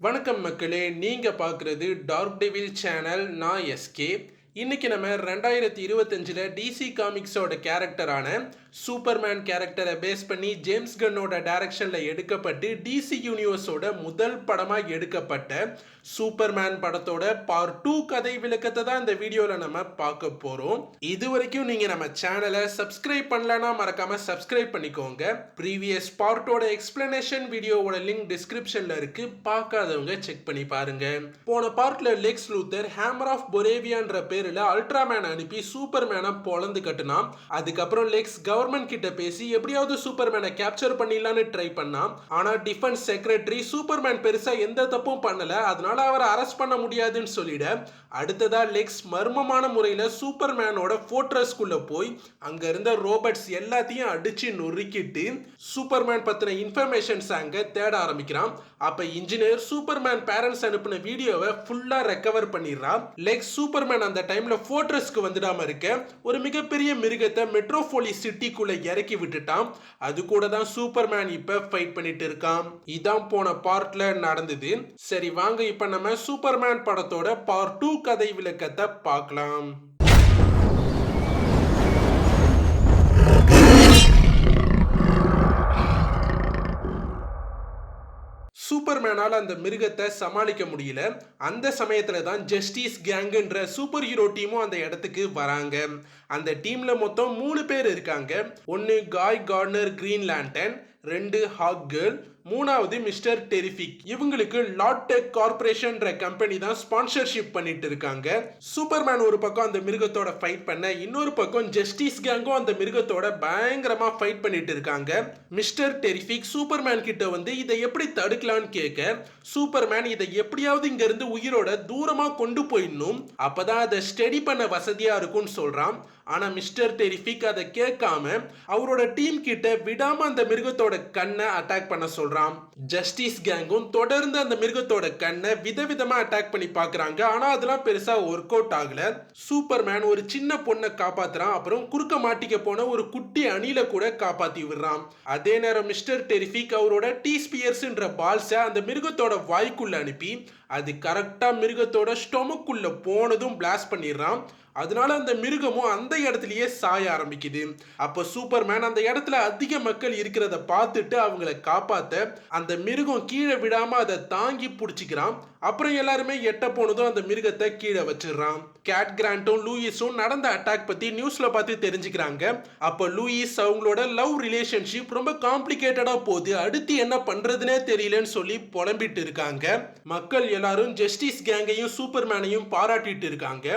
வணக்கம் மக்களே நீங்கள் பார்க்குறது டார்க் டெவில் சேனல் நான் எஸ்கே இன்றைக்கி நம்ம ரெண்டாயிரத்தி இருபத்தஞ்சில் டிசி காமிக்ஸோட கேரக்டரான சூப்பர்மேன் கேரக்டரை பேஸ் பண்ணி ஜேம்ஸ் கன்னோட டைரக்ஷனில் எடுக்கப்பட்டு டிசி யூனிவர்ஸோட முதல் படமாக எடுக்கப்பட்ட சூப்பர்மேன் படத்தோட பார்ட் டூ கதை விளக்கத்தை தான் இந்த வீடியோவில் நம்ம பார்க்க போகிறோம் இது வரைக்கும் நீங்கள் நம்ம சேனலை சப்ஸ்கிரைப் பண்ணலன்னா மறக்காமல் சப்ஸ்கிரைப் பண்ணிக்கோங்க. ப்ரீவியஸ் பார்ட்டோட எக்ஸ்பிளனேஷன் வீடியோவோட லிங்க் டிஸ்கிரிப்ஷனில் இருக்கு. பார்க்காதவங்க செக் பண்ணி பாருங்க. போன பார்ட்டில் லெக்ஸ் லூத்தர் ஹேமர் ஆஃப் பொரேவியான்ற பேரில் அல்ட்ராமேன் அனுப்பி சூப்பர்மேனை பொழந்து கட்டுனா அதுக்கப்புறம் லெக்ஸ் கவர் கவர்மெண்ட் கிட்ட பேசி எப்படியாவது சூப்பர்மேனை கேப்சர் பண்ணிடலான்னு ட்ரை பண்ணான் ஆனால் டிஃபென்ஸ் செக்ரட்டரி சூப்பர்மேன் பெருசாக எந்த தப்பும் பண்ணல. அதனால அவரை அரெஸ்ட் பண்ண முடியாதுன்னு சொல்லிட அடுத்ததா லெக்ஸ் மர்மமான முறையில் சூப்பர்மேனோட ஃபோர்ட்ரஸ்குள்ள போய் அங்க இருந்த ரோபோட்ஸ் எல்லாத்தையும் அடிச்சு நொறுக்கிட்டு சூப்பர்மேன் பத்தின இன்ஃபர்மேஷன்ஸ் அங்க தேட ஆரம்பிக்கிறான். அப்போ இன்ஜினியர் சூப்பர்மேன் பேரண்ட்ஸ் அனுப்பின வீடியோவை ஃபுல்லாக ரெக்கவர் பண்ணிடுறான். லைக் சூப்பர்மேன் அந்த டைமில் ஃபோர்ட்ரஸ்க்கு வந்துடாம இருக்க ஒரு மிகப்பெரிய மிருகத்தை மெட்ரோபோலி சிட்டிக்குள்ளே இறக்கி விட்டுட்டான். அது கூட தான் சூப்பர்மேன் இப்போ ஃபைட் பண்ணிட்டு இருக்கான். இதான் போன பார்ட்டில் நடந்தது. சரி வாங்க இப்போ நம்ம சூப்பர்மேன் படத்தோட பார்ட் டூ கதை விளக்கத்தை பார்க்கலாம். சூப்பர்மேனால் அந்த மிருகத்தை சமாளிக்க முடியல. அந்த சமயத்தில் தான் ஜஸ்டிஸ் கேங்குன்ற சூப்பர் ஹீரோ டீமும் அந்த இடத்துக்கு வராங்க. அந்த டீமில் மொத்தம் மூணு பேர் இருக்காங்க. ஒன்று காய் கார்னர் கிரீன் லேண்டன் ரெண்டு ஹாக் கேர்ள் மூணாவது மிஸ்டர் டெரிஃபிக். இவங்களுக்கு லாட்டெக் கார்பரேஷன்ற கம்பெனி தான் ஸ்பான்சர்ஷிப் பண்ணிட்டு இருக்காங்க. சூப்பர்மேன் ஒரு பக்கம் அந்த மிருகத்தோட ஃபைட் பண்ண இன்னொரு பக்கம் ஜஸ்டிஸ் கேங்கும் அந்த மிருகத்தோட பயங்கரமா ஃபைட் பண்ணிட்டு இருக்காங்க. மிஸ்டர் டெரிஃபிக் சூப்பர்மேன் கிட்ட வந்து இதை எப்படி தடுக்கலாம்னு கேட்க சூப்பர்மேன் இதை எப்படியாவது இங்க இருந்து உயிரோட தூரமா கொண்டு போயிடணும். அப்பதான் அதை ஸ்டடி பண்ண வசதியா இருக்கும்னு சொல்றான். ஆனா மிஸ்டர் டெரிஃபிக் அதை கேட்காம அவரோட டீம் கிட்ட விடாம அந்த மிருகத்தோட கண்ணை அட்டாக் பண்ண சொல்றான். ஜஸ்டிஸ் கேங்கும் தொடர்ந்து அந்த மிருகத்தோட கண்ணை விதவிதமா அட்டாக் பண்ணி பாக்குறாங்க ஆனா அதெல்லாம் பெருசா ஒர்க் அவுட் ஆகல. சூப்பர்மேன் ஒரு சின்ன பொண்ணை காப்பாத்துறான். அப்புறம் குறுக்க மாட்டிக்க போன ஒரு குட்டி அணில கூட காப்பாத்தி விடுறான். அதே நேரம் மிஸ்டர் டெரிஃபிக் அவரோட டீ ஸ்பியர்ஸ்ன்ற பால்ஸை அந்த மிருகத்தோட வாய்க்குள்ள அனுப்பி அது கரெக்டா மிருகத்தோட ஸ்டொமக்குள்ள போனதும் பிளாஸ்ட் பண்ணிடுறான். அதனால அந்த மிருகமும் அந்த இடத்துலயே சாய ஆரம்பிக்குது. அப்போ சூப்பர்மேன் அந்த இடத்துல அதிக மக்கள் இருக்கிறத பார்த்துட்டு அவங்கள காப்பாத்த அந்த மிருகம் கீழே விடாம அதை தாங்கி பிடிச்சிக்கிறான். அப்புறம் எல்லாருமே எட்ட போனதும் அந்த மிருகத்தை கீழே வச்சிடுறான். கேட் கிராண்டும் லூயிஸும் நடந்த அட்டாக் பத்தி நியூஸ்ல பார்த்து தெரிஞ்சுக்கிறாங்க. அப்போ லூயிஸ் அவங்களோட லவ் ரிலேஷன்ஷிப் ரொம்ப காம்ப்ளிகேட்டடா போகுது. அடுத்து என்ன பண்றதுனே தெரியலன்னு சொல்லி புலம்பிட்டு இருக்காங்க. மக்கள் எல்லாரும் ஜஸ்டிஸ் கேங்கையும் சூப்பர்மேனையும் பாராட்டிட்டு இருக்காங்க.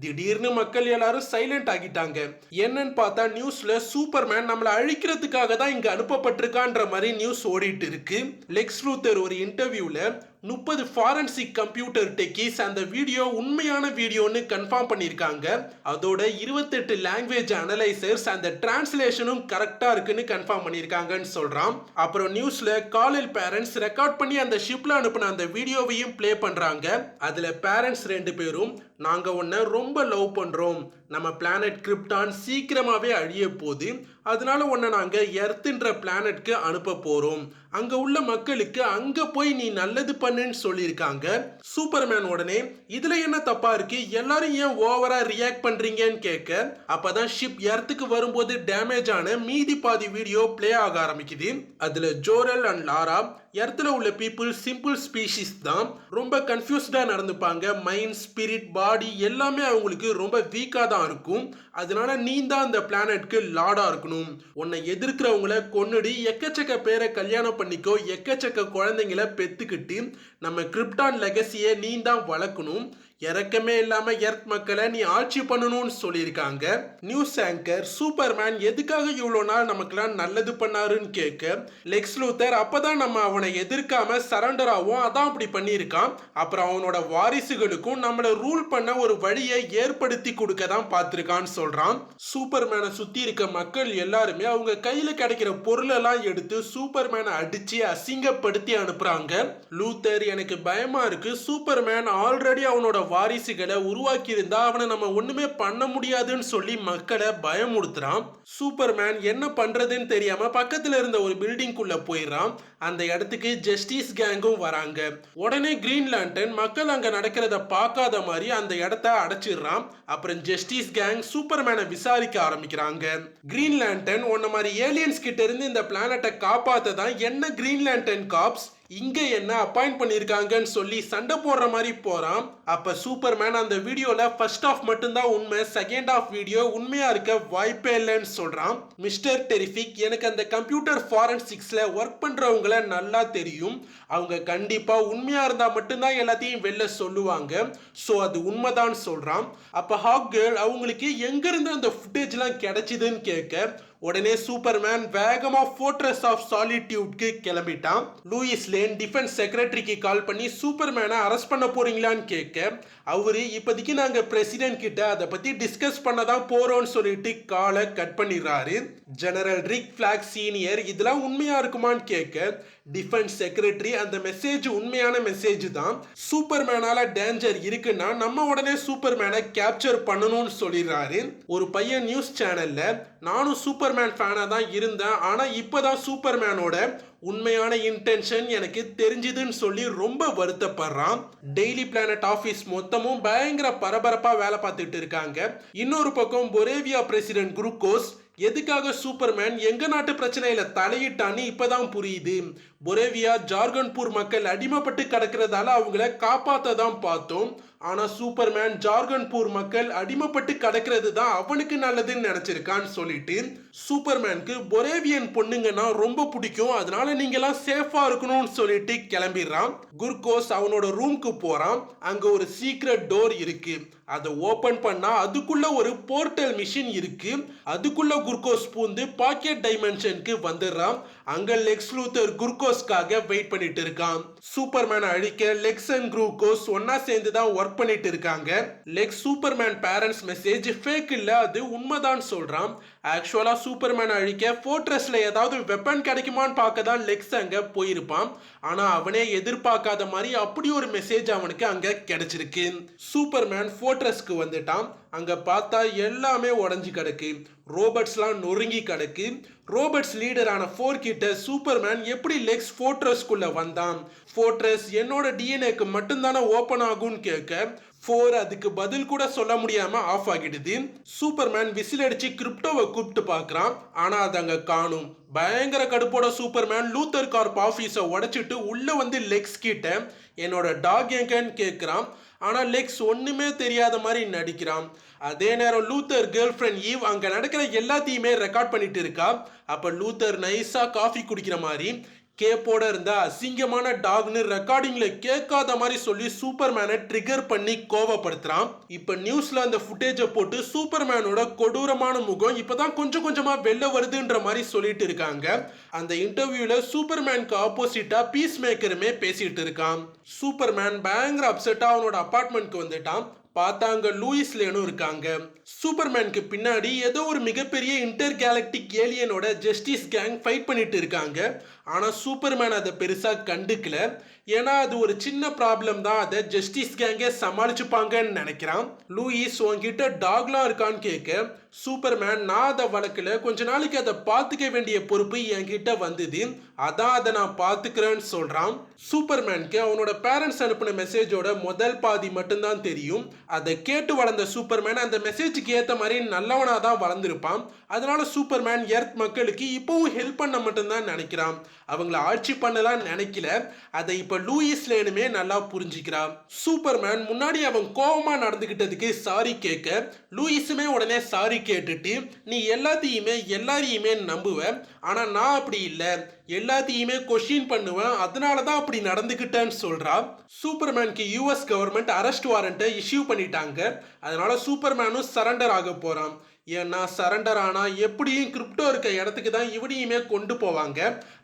திடீர்னு மக்கள் எல்லாரும் சைலண்ட் ஆகிட்டாங்க. என்னன்னு பார்த்தா நியூஸ்ல சூப்பர்மேன் நம்மளை அழிக்கிறதுக்காக தான் இங்க அனுப்பப்பட்டிருக்கான்ற மாதிரி நியூஸ் ஓடிட்டு இருக்கு. லெக்ஸ் லூத்தர் ஒரு இன்டர்வியூல முப்பது ஃபாரன்சிக் கம்ப்யூட்டர் டெக்கீஸ் அந்த வீடியோ உண்மையான வீடியோன்னு கன்ஃபார்ம் பண்ணியிருக்காங்க. அதோட இருபத்தெட்டு லாங்குவேஜ் அனலைசர்ஸ் அந்த டிரான்ஸ்லேஷனும் கரெக்டாக இருக்குன்னு கன்ஃபார்ம் பண்ணியிருக்காங்கன்னு சொல்கிறான் அப்புறம் நியூஸில் காலில் பேரண்ட்ஸ் ரெக்கார்ட் பண்ணி அந்த ஷிப்பில் அனுப்பின அந்த வீடியோவையும் ப்ளே பண்ணுறாங்க அதில் பேரண்ட்ஸ் ரெண்டு பேரும் நாங்கள் உன்னை ரொம்ப லவ் பண்ணுறோம் நம்ம பிளானட் கிரிப்டான் சீக்கிரமாகவே அழிய போகுது. அதனால உன்னை நாங்கள் எர்த்துன்ற பிளானட்க்கு அனுப்ப போகிறோம் அங்கே உள்ள மக்களுக்கு அங்கே போய் நீ நல்லது பண்ணுன்னு சொல்லியிருக்காங்க. சூப்பர்மேன் உடனே இதில் என்ன தப்பாக இருக்கு? எல்லாரும் ஏன் ஓவராக ரியாக்ட் பண்ணுறீங்கன்னு கேட்க அப்போ தான் ஷிப் எர்த்துக்கு வரும்போது டேமேஜ் ஆன மீதி பாதி வீடியோ ப்ளே ஆக ஆரம்பிக்குது. அதில் ஜோரல் அண்ட் லாரா எர்த்தில் உள்ள பீப்புள் சிம்பிள் ஸ்பீஷிஸ் தான் ரொம்ப கன்ஃபியூஸ்டாக நடந்துப்பாங்க. மைண்ட் ஸ்பிரிட் பாடி எல்லாமே அவங்களுக்கு ரொம்ப வீக்காக தான் இருக்கும். அதனால நீ தான் அந்த பிளானட்க்கு லாடாக இருக்கணும். உன்னை எதிர்க்கிறவங்கள கொன்னுடி எக்கச்சக்க பேரை கல்யாணம் பண்ணிக்கோ எக்கச்சக்க குழந்தைங்கள பெற்றுக்கிட்டு நம்ம கிரிப்டான் லெகசியை நீ தான் வளர்க்கணும். இறக்கமே இல்லாம எர்த் மக்களை நீ ஆட்சி பண்ணணும்னு சொல்லியிருக்காங்க. நியூஸ் ஆங்கர் சூப்பர்மேன் எதுக்காக இவ்வளோ நாள் நமக்குலாம் நல்லது பண்ணாருன்னு கேட்க லெக்ஸ் லூத்தர் அப்பதான் நம்ம அவனை எதிர்க்காம சரண்டர் ஆகும் அதான் அப்படி பண்ணியிருக்கான். அப்புறம் அவனோட வாரிசுகளுக்கும் நம்மளை ரூல் பண்ண ஒரு வழியை ஏற்படுத்தி கொடுக்க தான் பார்த்துருக்கான்னு சொல்றான். சூப்பர்மேனை சுத்தி இருக்க மக்கள் எல்லாருமே அவங்க கையில கிடைக்கிற பொருளெல்லாம் எடுத்து சூப்பர்மேனை அடிச்சு அசிங்கப்படுத்தி அனுப்புறாங்க. லூத்தர் எனக்கு பயமா இருக்கு. சூப்பர்மேன் ஆல்ரெடி அவனோட வாரிசுகளை உருவாக்கி இருந்தா அவனை நம்ம ஒண்ணுமே பண்ண முடியாதுன்னு சொல்லி மக்களை பயமுறுத்துறான். சூப்பர்மேன் என்ன பண்றதுன்னு தெரியாம பக்கத்துல இருந்த ஒரு பில்டிங்குள்ள போயிடுறான். அந்த இடத்துக்கு ஜஸ்டிஸ் கேங்கும் வராங்க. உடனே கிரீன் லேண்டன் மக்கள் அங்க நடக்கிறத பார்க்காத மாதிரி அந்த இடத்த அடைச்சிடுறான். அப்புறம் ஜஸ்டிஸ் கேங் சூப்பர்மேனை விசாரிக்க ஆரம்பிக்கிறாங்க. கிரீன் லேண்டன் உன்ன மாதிரி ஏலியன்ஸ் கிட்ட இருந்து இந்த பிளானட்டை காப்பாத்த தான் என்ன கிரீன் லேண்டன் காப்ஸ் இங்கே என்ன அப்பாயிண்ட் பண்ணியிருக்காங்கன்னு சொல்லி சண்டை போடுற மாதிரி போகிறான் அப்போ சூப்பர்மேன் அந்த வீடியோவில் ஃபர்ஸ்ட் ஆஃப் மட்டும்தான் உண்மை செகண்ட் ஆஃப் வீடியோ உண்மையாக இருக்க வாய்ப்பே இல்லைன்னு சொல்கிறான் மிஸ்டர் டெரிஃபிக் எனக்கு அந்த கம்ப்யூட்டர் ஃபாரன்சிக்ஸில் ஒர்க் பண்ணுறவங்கள நல்லா தெரியும். அவங்க கண்டிப்பாக உண்மையாக இருந்தால் மட்டும்தான் எல்லாத்தையும் வெளில சொல்லுவாங்க. ஸோ அது உண்மைதான் சொல்கிறான் அப்போ ஹாக் கேர்ள் அவங்களுக்கு எங்கேருந்து அந்த ஃபுட்டேஜ்லாம் கிடைச்சிதுன்னு கேட்க உடனே சூப்பர்மேன் வேகமா ஃபோர்ட்ரஸ் ஆஃப் சாலிடியூட்க்கு கிளம்பிட்டான். லூயிஸ் லேன் டிஃபென்ஸ் செக்ரட்டரிக்கு கால் பண்ணி சூப்பர்மேனை அரெஸ்ட் பண்ண போறீங்களான்னு கேட்க அவர் இப்போதைக்கு நாங்கள் பிரசிடென்ட் கிட்ட அதை பற்றி டிஸ்கஸ் பண்ண தான் போகிறோம்னு சொல்லிட்டு காலை கட் பண்ணிடுறாரு. ஜெனரல் ரிக் ஃபிளாக் சீனியர் இதெல்லாம் உண்மையாக இருக்குமான்னு கேட்க டிஃபென்ஸ் செக்ரட்டரி அந்த மெசேஜ் உண்மையான மெசேஜ் தான். சூப்பர்மேனால டேஞ்சர் இருக்குன்னா நம்ம உடனே சூப்பர்மேனை கேப்சர் பண்ணணும்னு சொல்லிடுறாரு. ஒரு பையன் நியூஸ் சேனல்ல நானும் சூப்பர்மேன் ஃபேனாக தான் இருந்தேன். ஆனால் ஆனா சூப்பர் சூப்பர்மேனோட உண்மையான இன்டென்ஷன் எனக்கு தெரிஞ்சுதுன்னு சொல்லி ரொம்ப வருத்தப்படுறான். டெய்லி பிளானட் ஆஃபீஸ் மொத்தமும் பயங்கர பரபரப்பா வேலை பார்த்துட்டு இருக்காங்க. இன்னொரு பக்கம் பொரேவியா பிரசிடென்ட் குருக்கோஸ் எதுக்காக சூப்பர்மேன் எங்க நாட்டு பிரச்சனையில தலையிட்டான்னு இப்பதான் புரியுது. பொரேவியா ஜார்கன்பூர் மக்கள் அடிமைப்பட்டு கிடக்கிறதால அவங்கள காப்பாத்த தான் பார்த்தோம். ஆனா சூப்பர்மேன் ஜார்கன்பூர் மக்கள் அடிமைப்பட்டு கிடக்கிறது தான் அவனுக்கு நல்லதுன்னு நினைச்சிருக்கான்னு சொல்லிட்டு சூப்பர்மேனுக்கு பொரேவியன் பொண்ணுங்கன்னா ரொம்ப பிடிக்கும். அதனால நீங்களாம் சேஃபா இருக்கணும்னு சொல்லிட்டு கிளம்பிடுறான். குர்கோஸ் அவனோட ரூம்க்கு போறான். அங்க ஒரு சீக்ரெட் டோர் இருக்கு. அதை ஓபன் பண்ணா அதுக்குள்ள ஒரு போர்ட்டல் மிஷின் இருக்கு. அதுக்குள்ள குர்கோஸ் பூந்து பாக்கெட் டைமென்ஷனுக்கு வந்துடுறான். அங்க லெக்ஸ் லூத்தர் குர்கோஸ்க்காக வெயிட் பண்ணிட்டு இருக்கான். சூப்பர்மேன் அழிக்க லெக்ஸ் அண்ட் குரூகோஸ் ஒன்னா சேர்ந்து தான் ஒர்க் பண்ணிட்டு இருக்காங்க. Lex Superman parents message fake இல்ல அது உண்மைதான் சொல்றான். ஆக்சுவலாக சூப்பர்மேன் அழிக்க ஃபோர்ட்ரஸில் ஏதாவது வெப்பன் கிடைக்குமான்னு பார்க்க தான் லெக்ஸ் அங்கே போயிருப்பான். ஆனால் அவனே எதிர்பார்க்காத மாதிரி அப்படி ஒரு மெசேஜ் அவனுக்கு அங்கே கிடைச்சிருக்கு. சூப்பர்மேன் ஃபோர்ட்ரஸ்க்கு வந்துட்டான். அங்கே பார்த்தா எல்லாமே உடஞ்சி கிடக்கு. ரோபர்ட்ஸ்லாம் நொறுங்கி கிடக்கு. ரோபோட்ஸ் லீடரான ஃபோர் கிட்ட சூப்பர்மேன் எப்படி லெக்ஸ் ஃபோர்ட்ரஸ்க்குள்ளே வந்தான்? ஃபோர்ட்ரஸ் என்னோட டிஎன்ஏக்கு மட்டும்தானே ஓப்பன் ஆகும்னு கேட்க ஃபோர் அதுக்கு பதில் கூட சொல்ல முடியாம ஆஃப் ஆகிடுது. சூப்பர்மேன் விசில் அடிச்சு கிரிப்டோவை கூப்பிட்டு பார்க்குறான். ஆனா அது அங்க காணும். பயங்கர கடுப்போட சூப்பர்மேன் லூத்தர் கார்ப் ஆஃபீஸை உடைச்சிட்டு உள்ள வந்து லெக்ஸ் கிட்ட என்னோட டாக் எங்கன்னு கேட்குறான். ஆனால் லெக்ஸ் ஒன்றுமே தெரியாத மாதிரி நடிக்கிறான். அதே நேரம் லூத்தர் கேர்ள் ஃப்ரெண்ட் ஈவ் அங்கே நடக்கிற எல்லாத்தையுமே ரெக்கார்ட் பண்ணிட்டு இருக்கா. அப்போ லூத்தர் நைஸாக காஃபி குடிக்கிற மாதிரி. கேப்போட இருந்த அசிங்கமான டாக்னு ரெக்கார்டிங்ல கேட்காத மாதிரி சொல்லி சூப்பர்மேனை ட்ரிகர் பண்ணி கோவப்படுத்துறான். இப்ப நியூஸ்ல அந்த ஃபுட்டேஜை போட்டு சூப்பர்மேனோட கொடூரமான முகம் இப்பதான் கொஞ்சம் கொஞ்சமா வெளில வருதுன்ற மாதிரி சொல்லிட்டு இருக்காங்க. அந்த இன்டர்வியூல சூப்பர்மேனுக்கு ஆப்போசிட்டா பீஸ் மேக்கருமே பேசிட்டு இருக்கான். சூப்பர்மேன் பயங்கர அப்செட்டா அவனோட அபார்ட்மெண்ட்க்கு வந்துட்டான். பார்த்தாங்க லூயிஸ் லேனும் இருக்காங்க. சூப்பர்மேனுக்கு பின்னாடி ஏதோ ஒரு மிகப்பெரிய இன்டர் கேலக்டிக் ஏலியனோட ஜஸ்டிஸ் கேங் ஃபைட் பண்ணிட்டு இருக்காங்க. ஆனால் சூப்பர்மேன் அதை பெருசாக கண்டுக்கல. ஏன்னா அது ஒரு சின்ன ப்ராப்ளம் தான். அதை ஜஸ்டிஸ் கேங்கே சமாளிச்சுப்பாங்கன்னு நினைக்கிறான். லூயிஸ் உன்கிட்ட டாக்லாம் இருக்கான்னு கேட்க சூப்பர்மேன் நான் அதை வளர்க்கல. கொஞ்ச நாளைக்கு அதை பார்த்துக்க வேண்டிய பொறுப்பு என்கிட்ட வந்தது. அதான் அதை நான் பார்த்துக்கிறேன்னு சொல்கிறான் சூப்பர்மேனுக்கு அவனோட பேரண்ட்ஸ் அனுப்பின மெசேஜோட முதல் பாதி மட்டும்தான் தெரியும். அதை கேட்டு வளர்ந்த சூப்பர்மேன் அந்த மெசேஜுக்கு ஏற்ற மாதிரி நல்லவனாக தான் வளர்ந்துருப்பான். அதனால சூப்பர்மேன் எர்த் மக்களுக்கு இப்போவும் ஹெல்ப் பண்ண மட்டும்தான் நினைக்கிறான். அவங்கள ஆட்சி பண்ணலாம் நினைக்கல. அதை இப்போ லூயிஸ் லேனுமே நல்லா புரிஞ்சுக்கிறான். சூப்பர்மேன் முன்னாடி அவன் கோபமாக நடந்துக்கிட்டதுக்கு சாரி கேட்க லூயிஸுமே உடனே சாரி கேட்டுட்டு நீ எல்லாத்தையுமே எல்லாரையுமே நம்புவ ஆனால் நான் அப்படி இல்லை. எல்லாத்தையுமே கொஷின் பண்ணுவேன் அதனால தான் அப்படி நடந்துக்கிட்டேன்னு சொல்கிறான் சூப்பர்மேனுக்கு யூஎஸ் கவர்மெண்ட் அரெஸ்ட் வாரண்ட்டை இஷ்யூ பண்ணிட்டாங்க. அதனால சூப்பர்மேனும் சரண்டர் ஆக போகிறான் ஏன்னா சரண்டர் ஆனால் எப்படியும் கிரிப்டோ இருக்க இடத்துக்கு தான் இவனையுமே கொண்டு போவாங்க.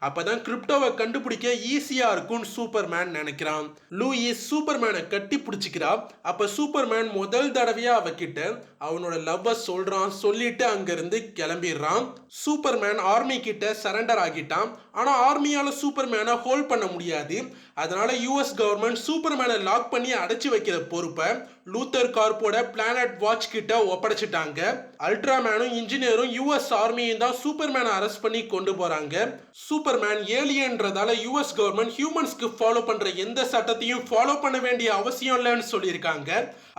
அப்போ தான் கிரிப்டோவை கண்டுபிடிக்க ஈஸியாக இருக்கும்னு சூப்பர்மேன் நினைக்கிறான். லூயிஸ் சூப்பர்மேனை கட்டி பிடிச்சிக்கிறா. அப்போ சூப்பர்மேன் முதல் தடவையாக அவகிட்ட அவனோட லவ்வை சொல்கிறான் சொல்லிட்டு அங்கேருந்து கிளம்பிடுறான். சூப்பர்மேன் ஆர்மி கிட்ட சரண்டர் ஆகிட்டான். ஆர்மியால் சூப்பர் சூப்பர்மேனை ஹோல்ட் பண்ண முடியாது. அதனால யூஎஸ் கவர்மெண்ட் சூப்பர்மேனை லாக் பண்ணி அடைச்சி வைக்கிற பொறுப்பை லூத்தர் கார்ப்போட பிளானட் வாட்ச் கிட்ட ஒப்படைச்சிட்டாங்க. அல்ட்ராமேனும் இன்ஜினியரும் யூஎஸ் ஆர்மியும் தான் சூப்பர்மேனை அரெஸ்ட் பண்ணி கொண்டு போறாங்க. சூப்பர்மேன் ஏலியன்றதால யூஎஸ் கவர்மெண்ட் ஹியூமன்ஸ்க்கு ஃபாலோ பண்ற எந்த சட்டத்தையும் ஃபாலோ பண்ண வேண்டிய அவசியம் இல்லைன்னு சொல்லியிருக்காங்க.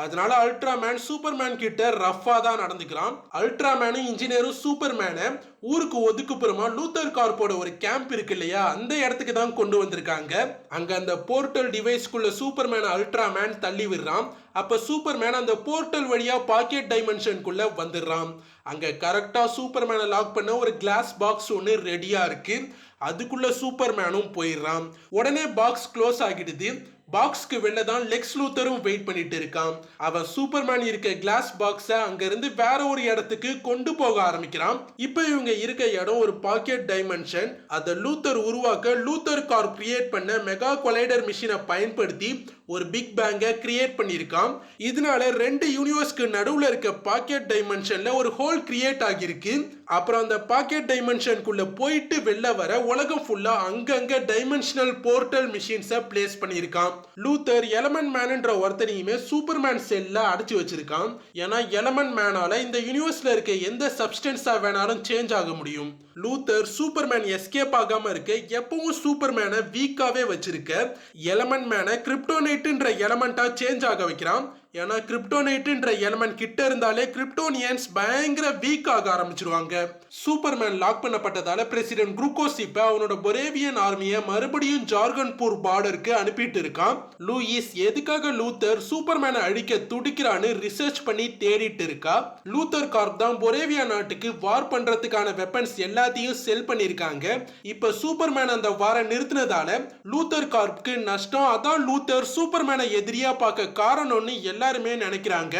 அதனால அல்ட்ராமேன் சூப்பர்மேன் கிட்ட ரஃபா தான் நடந்துக்கிறான். அல்ட்ராமேனும் இன்ஜினியரும் சூப்பர்மேனை ஊருக்கு ஒதுக்குப்புறமா லூத்தர் கார்போட ஒரு கேம்ப் இருக்கு இல்லையா? அந்த இடத்துக்கு தான் கொண்டு வந்திருக்காங்க. அங்க அந்த போர்ட்டல் டிவைஸ்க்குள்ள சூப்பர்மேன் அல்ட்ராமேன் தள்ளி விடுறான். அப்போ சூப்பர்மேன் அந்த போர்ட்டல் வழியாக பாக்கெட் டைமென்ஷனுக்குள்ளே வந்துடுறான் அங்கே கரெக்டாக சூப்பர்மேனை லாக் பண்ண ஒரு கிளாஸ் பாக்ஸ் ஒன்று ரெடியாக இருக்குது அதுக்குள்ள சூப்பர்மேனும் போயிடுறான். உடனே பாக்ஸ் க்ளோஸ் ஆகிடுது. பாக்ஸ்க்கு வெளில தான் லெக்ஸ் லூத்தரும் வெயிட் பண்ணிட்டு இருக்கான். அவன் சூப்பர்மேன் இருக்க கிளாஸ் பாக்ஸை அங்கிருந்து வேற ஒரு இடத்துக்கு கொண்டு போக ஆரம்பிக்கிறான். இப்போ இவங்க இருக்க இடம் ஒரு பாக்கெட் டைமென்ஷன் அதை லூத்தர் உருவாக்க லூத்தர் கார் கிரியேட் பண்ண மெகா கொலைடர் மிஷினை பயன்படுத்தி ஒரு பிக் பேங்கை கிரியேட் பண்ணியிருக்கான். இதனால ரெண்டு யூனிவர்ஸ்க்கு நடுவில் இருக்க பாக்கெட் டைமென்ஷனில் ஒரு ஹோல் கிரியேட் ஆகியிருக்கு. அப்புறம் அந்த பாக்கெட் டைமென்ஷனுக்குள்ள போயிட்டு வெளில வர உலகம் ஃபுல்லா அங்கங்க டைமென்ஷனல் போர்ட்டல் மிஷின்ஸை பிளேஸ் பண்ணியிருக்கான். லூத்தர் எலமெண்ட் மேனுன்ற ஒருத்தனையுமே சூப்பர்மேன் செல்ல அடைச்சு வச்சிருக்கான். ஏன்னா எலமெண்ட் மேனால இந்த யூனிவர்ஸ்ல இருக்க எந்த சப்ஸ்டன்ஸா வேணாலும் சேஞ்ச் ஆக முடியும். லூத்தர் சூப்பர்மேன் எஸ்கேப் ஆகாம இருக்க எப்பவும் சூப்பர்மேனை வீக்காவே வச்சிருக்க. எலமெண்ட் மேனை கிரிப்டோனைட்டுன்ற எலமெண்டா சேஞ்ச் ஆக வைக்கிறான். ஏன்னா கிரிப்டோனைட்டுன்ற எலமெண்ட் கிட்ட இருந்தாலே கிரிப்டோனியன்ஸ் பயங்கர வீக் ஆக ஆரம்பிச்சிருவாங்க. சூப்பர்மேன் லாக் பண்ணப்பட்டதால பிரசிடென்ட் குரூகோஸ் இப்ப அவனோட பொரேவியன் ஆர்மியை மறுபடியும் ஜார்கன்பூர் பார்டருக்கு அனுப்பிட்டு இருக்கான். லூயிஸ் எதுக்காக லூத்தர் சூப்பர்மேனை அழிக்க துடிக்கிறான்னு ரிசர்ச் பண்ணி தேடிட்டு இருக்கா. லூத்தர் கார்ப் தான் பொரேவியா நாட்டுக்கு வார் பண்றதுக்கான வெப்பன்ஸ் எல்லாத்தையும் செல் பண்ணிருக்காங்க இப்ப சூப்பர்மேன் அந்த வார நிறுத்தினதால லூத்தர் கார்ப்க்கு நஷ்டம். அதான் லூத்தர் சூப்பர்மேனை எதிரியா பார்க்க காரணம்னு எல்லாருமே நினைக்கிறாங்க.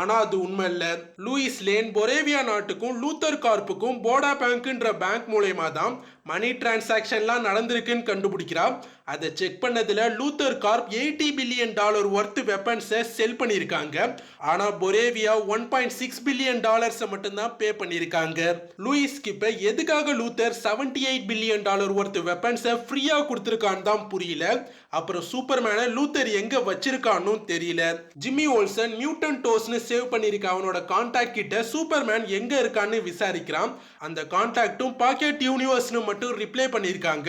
ஆனா அது உண்மை இல்லை. லூயிஸ் லேன் பொரேவியா நாட்டுக்கும் லூத்தர் கார்ப்புக்கும் போடா பேங்க்ன்ற பேங்க் மூலயமா தான் மணி டிரான்சாக்ஷன்லாம் நடந்திருக்குன்னு கண்டுபிடிக்கிறா. அதை செக் பண்ணதில் Luthor Corp eighty billion dollar worth வெப்பன்ஸை sell பண்ணியிருக்காங்க. ஆனால் Boravia one point six billion டாலர்ஸை மட்டும்தான் பே பண்ணியிருக்காங்க. லூயிஸ் கிப்பை எதுக்காக Luthor seventy eight billion dollar worth வெப்பன்ஸை ஃப்ரீயாக கொடுத்துருக்கான்னு தான் புரியல. அப்புறம் சூப்பர்மேனை லூத்தர் எங்கே வச்சிருக்கான்னு தெரியல. ஜிம்மி ஓல்சன் நியூட்டன் டோஸ்னு சேவ் பண்ணியிருக்க அவனோட கான்டாக்ட் கிட்ட சூப்பர்மேன் எங்கே இருக்கான்னு விசாரிக்கிறான். அந்த கான்டாக்டும் பாக்கெட் யூனிவர்ஸ்னு மட்டும் ரிப்ளை பண்ணியிருக்காங்க.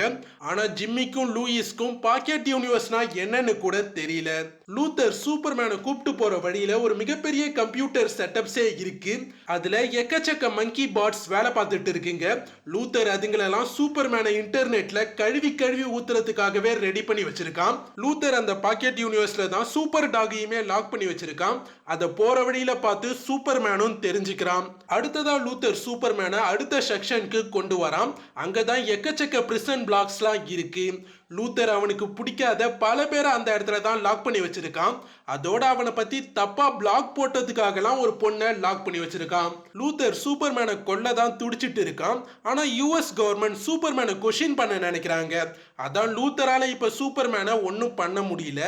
ஆனால் ஜிம்மிக்கும் லூயிஸ் லூயிஸ்க்கும் பாக்கெட் யூனிவர்ஸ்னா என்னன்னு கூட தெரியல. லூத்தர் சூப்பர்மேனை கூப்பிட்டு போகிற வழியில் ஒரு மிகப்பெரிய கம்ப்யூட்டர் செட்டப்ஸே இருக்கு. அதில் எக்கச்சக்க மங்கி பாட்ஸ் வேலை பார்த்துட்டு இருக்குங்க. லூத்தர் அதுங்களெல்லாம் சூப்பர்மேனை இன்டர்நெட்டில் கழுவி கழுவி ஊத்துறதுக்காகவே ரெடி பண்ணி வச்சிருக்கான். லூத்தர் அந்த பாக்கெட் யூனிவர்ஸில் தான் சூப்பர் டாகையுமே லாக் பண்ணி வச்சிருக்கான். அதை போகிற வழியில் பார்த்து சூப்பர்மேனும் தெரிஞ்சுக்கிறான். அடுத்ததாக லூத்தர் சூப்பர்மேனை அடுத்த செக்ஷனுக்கு கொண்டு வரான். அங்கே தான் எக்கச்சக்க பிரிசன் பிளாக்ஸ்லாம் இருக்குது லூத்தர் அவனுக்கு பிடிக்காத பல பேரை அந்த இடத்துல தான் லாக் பண்ணி வச்சிருக்கான் அதோட அவனை பத்தி தப்பா பிளாக் போட்டதுக்காகலாம் ஒரு பொண்ணை லாக் பண்ணி வச்சிருக்கான். லூத்தர் சூப்பர்மேனை கொல்ல தான் துடிச்சிட்டு இருக்கான். ஆனா யூஎஸ் கவர்மெண்ட் சூப்பர்மேனை கொஷின் பண்ண நினைக்கிறாங்க. அதான் லூத்தரால இப்ப சூப்பர்மேனை ஒன்றும் பண்ண முடியல.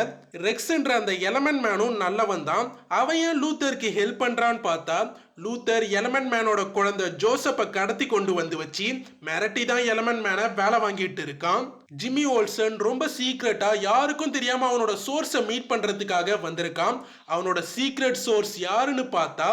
ரெக்ஸ்ன்ற அந்த எலமெண்ட் மேனும் நல்லவன் தான். அவன் ஏன் லூத்தருக்கு ஹெல்ப் பண்றான்னு பார்த்தா லூத்தர் எலமெண்ட் மேனோட குழந்தை ஜோசப்பை கடத்தி கொண்டு வந்து வச்சு மிரட்டி தான் எலமெண்ட் மேனை வேலை வாங்கிட்டு இருக்கான். ஜிம்மி ஓல்சன் ரொம்ப சீக்ரெட்டா யாருக்கும் தெரியாம அவனோட சோர்ஸை மீட் பண்றதுக்காக வந்திருக்கான் அவனோட சீக்ரெட் சோர்ஸ் யாருன்னு பார்த்தா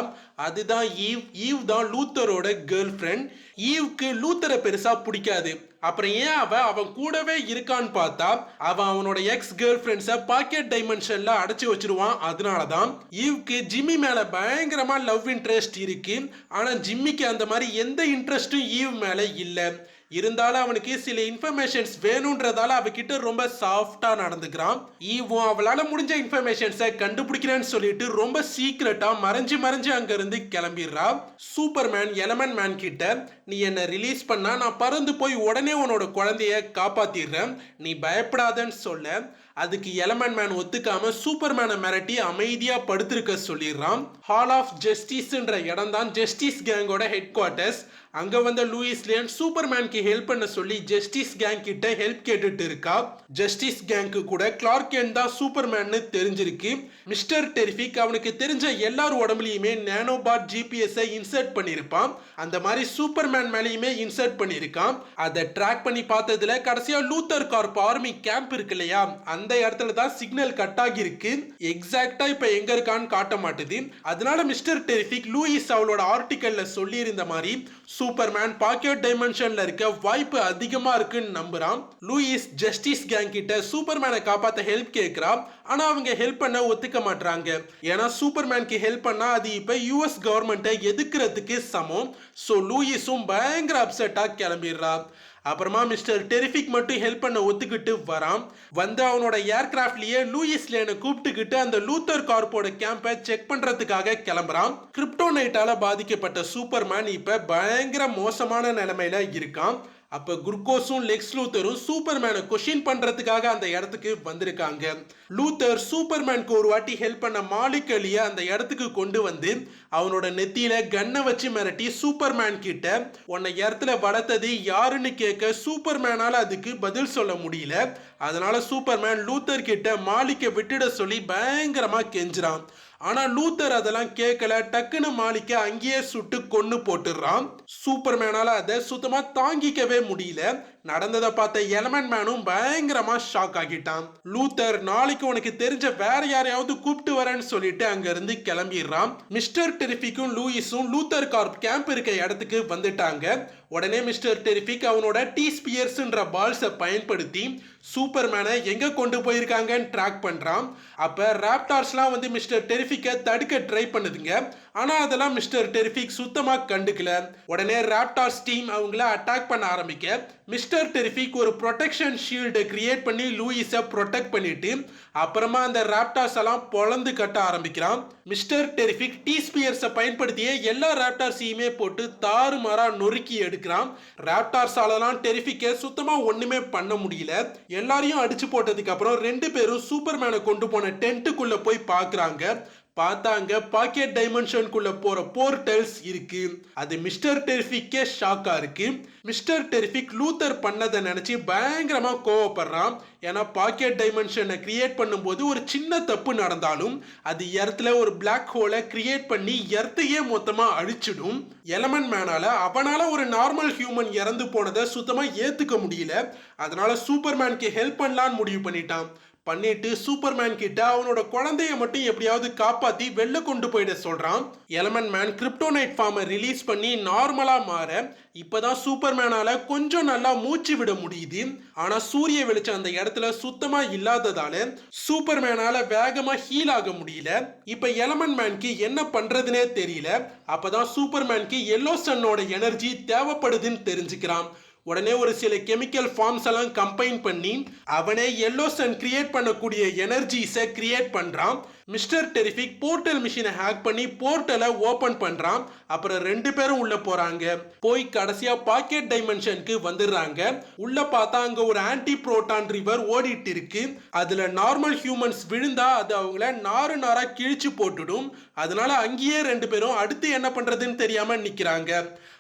அதுதான் ஈவ் ஈவ் தான் லூத்தரோட கேர்ள் ஃப்ரெண்ட் ஈவ்க்கு லூத்தரை பெருசாக பிடிக்காது. அப்புறம் ஏன் அவன் அவன் கூடவே இருக்கான்னு பார்த்தா அவன் அவனோட எக்ஸ் கேர்ள் ஃப்ரெண்ட்ஸை பாக்கெட் டைமென்ஷன்ல அடைச்சி வச்சிருவான். அதனால தான் ஈவ்க்கு ஜிம்மி மேல பயங்கரமா லவ் இன்ட்ரெஸ்ட் இருக்கு. ஆனா ஜிம்மிக்கு அந்த மாதிரி எந்த இன்ட்ரெஸ்ட்டும் ஈவ் மேல இல்லை. இருந்தாலும் அவனுக்கு சில இன்ஃபர்மேஷன்ஸ் வேணுன்றதால அவகிட்ட ரொம்ப சாஃப்டா நடந்துக்கிறான். ஈவும் அவளால முடிஞ்ச இன்ஃபர்மேஷன்ஸை கண்டுபிடிக்கிறேன்னு சொல்லிட்டு ரொம்ப சீக்கிரட்டா மறைஞ்சு மறைஞ்சு அங்க இருந்து கிளம்பிடுறா. சூப்பர்மேன் எலமன் மேன் கிட்ட நீ என்னை ரிலீஸ் பண்ணா நான் பறந்து போய் உடனே உன்னோட குழந்தைய காப்பாத்திடுறேன். நீ பயப்படாதன்னு சொல்ல. அதுக்கு எலமன் மேன் ஒத்துக்காம சூப்பர்மேனை மிரட்டி அமைதியா படுத்திருக்க சொல்லிடுறான். ஹால் ஆஃப் ஜஸ்டிஸ்ன்ற இடம் தான் ஜஸ்டிஸ் கேங்கோட ஹெட் குவார்ட்டர்ஸ் அங்க வந்த லூயிஸ் லேன் சூப்பர்மேனுக்கு ஹெல்ப் பண்ண சொல்லி ஜஸ்டிஸ் கேங் கிட்ட ஹெல்ப் கேட்டுட்டு இருக்கா. ஜஸ்டிஸ் கேங்க்கு கூட கிளார்க் கேன் தான் சூப்பர்மேன்னு தெரிஞ்சிருக்கு. மிஸ்டர் டெரிஃபிக் அவனுக்கு தெரிஞ்ச எல்லார் உடம்புலையுமே நேனோபாட் ஜிபிஎஸ் இன்சர்ட் பண்ணியிருப்பான் அந்த மாதிரி சூப்பர்மேன் மேலேயுமே இன்சர்ட் பண்ணியிருக்கான் அதை ட்ராக் பண்ணி பார்த்ததுல கடைசியா லூத்தர் கார்ப் ஆர்மி கேம்ப் இருக்கு இல்லையா? அந்த அந்த இடத்துல தான் சிக்னல் கட் ஆகியிருக்கு. எக்ஸாக்டா இப்ப எங்க இருக்கான்னு காட்ட மாட்டுது. அதனால மிஸ்டர் டெரிஃபிக் லூயிஸ் அவளோட ஆர்டிக்கல்ல சொல்லியிருந்த மாதிரி சூப்பர்மேன் பாக்கெட் டைமென்ஷன்ல இருக்க வாய்ப்பு அதிகமா இருக்குன்னு நம்புறான். லூயிஸ் ஜஸ்டிஸ் கேங் கிட்ட சூப்பர்மேனை காப்பாத்த ஹெல்ப் கேக்குறா. ஆனா அவங்க ஹெல்ப் பண்ண ஒத்துக்க மாட்டாங்க ஏன்னா சூப்பர்மேனுக்கு ஹெல்ப் பண்ணா அது இப்ப யூஎஸ் கவர்மெண்ட்டை எதுக்குறதுக்கு சமம்? ஸோ லூயிஸும் பயங்கர அப்செட்டா கிளம்பிடுறா. அப்புறமா மிஸ்டர் டெரிஃபிக் மட்டும் ஹெல்ப் பண்ண ஒத்துக்கிட்டு வரான். வந்து அவனோட ஏர்கிராஃப்ட்லயே லூயிஸ் லேனை கூப்பிட்டுக்கிட்டு அந்த லூத்தர் கார்ப்போட கேம்பை செக் பண்றதுக்காக கிளம்புறான். கிரிப்டோனைட்டால பாதிக்கப்பட்ட சூப்பர்மேன் இப்ப பயங்கர மோசமான நிலைமையில இருக்கான். அப்போ குர்கோஸும் லெக்ஸ் லூத்தரும் சூப்பர்மேனை கொஷின் பண்ணுறதுக்காக அந்த இடத்துக்கு வந்திருக்காங்க. லூத்தர் சூப்பர்மேனுக்கு ஒரு வாட்டி ஹெல்ப் பண்ண மாலிக் அலிய அந்த இடத்துக்கு கொண்டு வந்து அவனோட நெத்தியில கன்னை வச்சு மிரட்டி சூப்பர்மேன் கிட்ட உன்னை இடத்துல வளர்த்தது யாருன்னு கேட்க சூப்பர்மேனால் அதுக்கு பதில் சொல்ல முடியல. அதனால சூப்பர்மேன் லூத்தர் கிட்ட மாலிக்கை விட்டுட சொல்லி பயங்கரமா கெஞ்சுறான். ஆனா லூத்தர் அதெல்லாம் கேட்கல டக்குன்னு மாலிக்க அங்கேயே சுட்டு கொன்னு போட்டுடுறான் சூப்பர்மேனால அதை சுத்தமா தாங்கிக்கவே முடியல. நடந்ததை பார்த்த எலமெண்ட் மேனும் பயங்கரமா ஷாக் ஆகிட்டான். லூத்தர் நாளைக்கு உனக்கு தெரிஞ்ச வேற யாரையாவது கூப்பிட்டு வரேன்னு சொல்லிட்டு அங்க இருந்து கிளம்பிடுறான். மிஸ்டர் டெரிஃபிக்கும் லூயிஸும் லூத்தர் கார்ப் கேம்ப் இருக்க இடத்துக்கு வந்துட்டாங்க. உடனே மிஸ்டர் டெரிஃபிக் அவனோட டி ஸ்பியர்ஸ்ன்ற பால்ஸை பயன்படுத்தி சூப்பர்மேனை எங்கே கொண்டு போயிருக்காங்கன்னு ட்ராக் பண்ணுறான் அப்போ ராப்டார்ஸ்லாம் வந்து மிஸ்டர் டெரிஃபிக்கை தடுக்க ட்ரை பண்ணுதுங்க. ஆனால் அதெல்லாம் மிஸ்டர் டெரிஃபிக் சுத்தமாக கண்டுக்கல. உடனே ராப்டார்ஸ் டீம் அவங்கள அட்டாக் பண்ண ஆரம்பிக்க மிஸ்டர் டெரிஃபிக் ஒரு ப்ரொடெக்ஷன் ஷீல்டை கிரியேட் பண்ணி லூயிஸை ப்ரொடெக்ட் பண்ணிட்டு அப்புறமா அந்த ராப்டார்ஸ் எல்லாம் பொழந்து கட்ட ஆரம்பிக்கிறான். மிஸ்டர் டெரிஃபிக் டீ ஸ்பியர்ஸை பயன்படுத்தியே எல்லா ராப்டார்ஸையுமே போட்டு தாறுமாறாக நொறுக்கி எடுக்கிறான். ராப்டார்ஸாலலாம் டெரிஃபிக்கை சுத்தமாக ஒன்றுமே பண்ண முடியல. எல்லாரையும் அடிச்சு போட்டதுக்கு அப்புறம் ரெண்டு பேரும் சூப்பர்மேனை கொண்டு போன டென்ட்டுக்குள்ளே போய் பார்க்குறாங்க பார்த்தாங்க பாக்கெட் டைமென்ஷனுக்குள்ள போற போர்ட்டல்ஸ் இருக்கு. அது மிஸ்டர் டெரிஃபிக்கே ஷாக்கா இருக்கு. மிஸ்டர் டெரிஃபிக் லூத்தர் பண்ணதை நினைச்சு பயங்கரமா கோவப்படுறான். ஏன்னா பாக்கெட் டைமென்ஷனை கிரியேட் பண்ணும்போது ஒரு சின்ன தப்பு நடந்தாலும் அது எர்த்துல ஒரு பிளாக் ஹோலை கிரியேட் பண்ணி எர்த்தையே மொத்தமா அழிச்சிடும். எலமெண்ட் மேனால அவனால ஒரு நார்மல் ஹியூமன் இறந்து போனதை சுத்தமா ஏத்துக்க முடியல. அதனால சூப்பர்மேனுக்கு ஹெல்ப் பண்ணலான்னு முடிவு பண்ணிட்டான். பண்ணிட்டு சூப்பர்மேன் கிட்ட அவனோட குழந்தைய மட்டும் எப்படியாவது காப்பாத்தி வெளில கொண்டு போயிட சொல்றான். எலமெண்ட் மேன் கிரிப்டோனைட் ஃபார்மை ரிலீஸ் பண்ணி நார்மலா மாற இப்பதான் சூப்பர்மேனால கொஞ்சம் நல்லா மூச்சு விட முடியுது. ஆனா சூரிய வெளிச்சம் அந்த இடத்துல சுத்தமா இல்லாததால சூப்பர்மேனால வேகமா ஹீல் ஆக முடியல. இப்ப எலமெண்ட் மேனுக்கு என்ன பண்றதுனே தெரியல. அப்பதான் சூப்பர்மேனுக்கு எல்லோ சன்னோட எனர்ஜி தேவைப்படுதுன்னு தெரிஞ்சுக்கிறான். உடனே ஒரு சில கெமிக்கல் ஃபார்ம்ஸ் எல்லாம் கம்பைன் பண்ணி அவனே எல்லோ சன் கிரியேட் பண்ணக்கூடிய எனர்ஜிஸை கிரியேட் பண்ணுறான் மிஸ்டர் டெரிஃபிக் போர்ட்டல் மிஷினை ஹேக் பண்ணி போர்ட்டலை ஓப்பன் பண்ணுறான் அப்புறம் ரெண்டு பேரும் உள்ளே போகிறாங்க போய் கடைசியாக பாக்கெட் டைமென்ஷனுக்கு வந்துடுறாங்க. உள்ளே பார்த்தா அங்கே ஒரு ஆன்டி புரோட்டான் ரிவர் ஓடிட்டு இருக்கு. அதில் நார்மல் ஹியூமன்ஸ் விழுந்தா அது அவங்கள நாறு நாராக கிழிச்சு போட்டுடும். அதனால அங்கேயே ரெண்டு பேரும் அடுத்து என்ன பண்ணுறதுன்னு தெரியாமல் நிற்கிறாங்க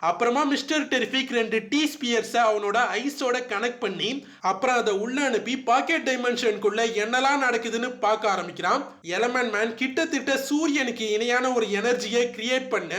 அப்புறமா மிஸ்டர் டெரிஃபிக் ரெண்டு டீ ஸ்பியர்ஸை அவனோட ஐஸோட கனெக்ட் பண்ணி அப்புறம் அதை உள்ள அனுப்பி பாக்கெட் டைமென்ஷனுக்குள்ள என்னெல்லாம் நடக்குதுன்னு பார்க்க ஆரம்பிக்கிறான். எலமெண்ட் மேன் கிட்டத்தட்ட சூரியனுக்கு இணையான ஒரு எனர்ஜியை கிரியேட் பண்ண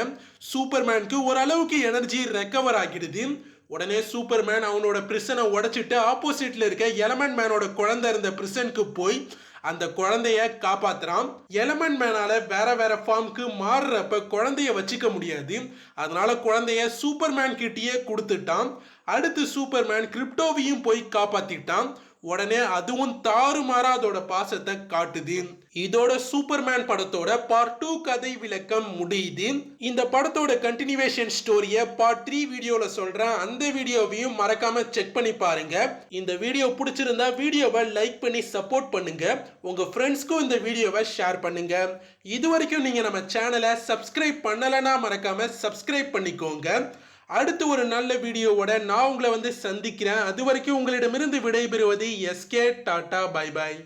சூப்பர்மேனுக்கு ஓரளவுக்கு எனர்ஜி ரெக்கவர் ஆகிடுது. உடனே சூப்பர்மேன் அவனோட பிரிசனை உடைச்சிட்டு ஆப்போசிட்ல இருக்க எலமெண்ட் மேனோட குழந்தை இருந்த பிரிசனுக்கு போய் அந்த குழந்தைய காப்பாத்துறான். எலமெண்ட் மேனால வேற வேற ஃபார்முக்கு மாறுறப்ப குழந்தைய வச்சுக்க முடியாது. அதனால குழந்தைய சூப்பர்மேன் கிட்டயே கொடுத்துட்டான். அடுத்து சூப்பர்மேன் கிரிப்டோவையும் போய் காப்பாத்திட்டான். உடனே அதுவும் தாறுமாறா அதோட பாசத்தை காட்டுது இதோட சூப்பர்மேன் படத்தோட பார்ட் டூ கதை விளக்கம் முடியுது இந்த படத்தோட கண்டினியூவேஷன் ஸ்டோரியை பார்ட் த்ரீ வீடியோல சொல்றேன் அந்த வீடியோவையும் மறக்காம செக் பண்ணி பாருங்க. இந்த வீடியோ பிடிச்சிருந்தா வீடியோவை லைக் பண்ணி சப்போர்ட் பண்ணுங்க. உங்க ஃப்ரெண்ட்ஸ்க்கும் இந்த வீடியோவை ஷேர் பண்ணுங்க. இது வரைக்கும் நீங்க நம்ம சேனலை சப்ஸ்கிரைப் பண்ணலைன்னா மறக்காம சப்ஸ்கிரைப் பண்ணிக்கோங்க. அடுத்து ஒரு நல்ல வீடியோவோட நான் உங்களை வந்து சந்திக்கிறேன். அது வரைக்கும் உங்களிடமிருந்து விடைபெறுவது எஸ்கே டாடா பை பாய்